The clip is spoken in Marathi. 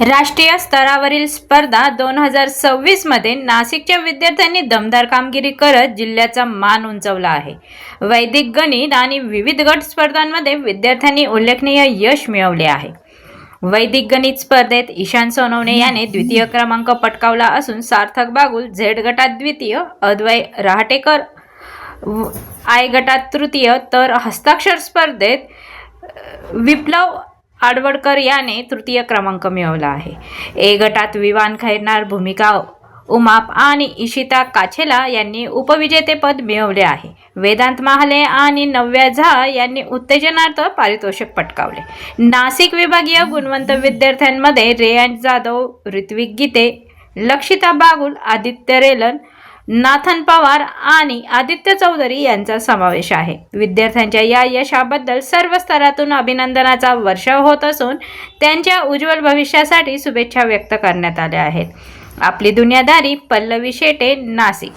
राष्ट्रीय स्तरावरील स्पर्धा दोन हजार सव्वीसमध्ये नाशिकच्या विद्यार्थ्यांनी दमदार कामगिरी करत जिल्ह्याचा मान उंचवला आहे. वैदिक गणित आणि विविध गट स्पर्धांमध्ये विद्यार्थ्यांनी उल्लेखनीय यश मिळवले आहे. वैदिक गणित स्पर्धेत ईशान सोनवणे याने द्वितीय क्रमांक पटकावला असून सार्थक बागुल झेड गटात द्वितीय अद्वय रहाटेकर व- आय गटात तृतीय. तर हस्ताक्षर स्पर्धेत विप्लव आडवडकर याने तृतीय क्रमांक मिळवला आहे. ए गटात विवान खैरनार भूमिका उमाप आणि इशिता काछेला यांनी उपविजेतेपद मिळवले आहे. वेदांत महाले आणि नव्या झा यांनी उत्तेजनार्थ पारितोषिक पटकावले. नाशिक विभागीय गुणवंत विद्यार्थ्यांमध्ये रेयांश जाधव ऋत्विक गीते लक्षिता बागुल आदित्य रेलन नाथन पवार आणि आदित्य चौधरी यांचा समावेश आहे. विद्यार्थ्यांच्या या यशाबद्दल सर्व स्तरातून अभिनंदनाचा वर्षाव होत असून त्यांच्या उज्ज्वल भविष्यासाठी शुभेच्छा व्यक्त करण्यात आल्या आहेत. आपली दुनियादारी पल्लवी शेटे नाशिक.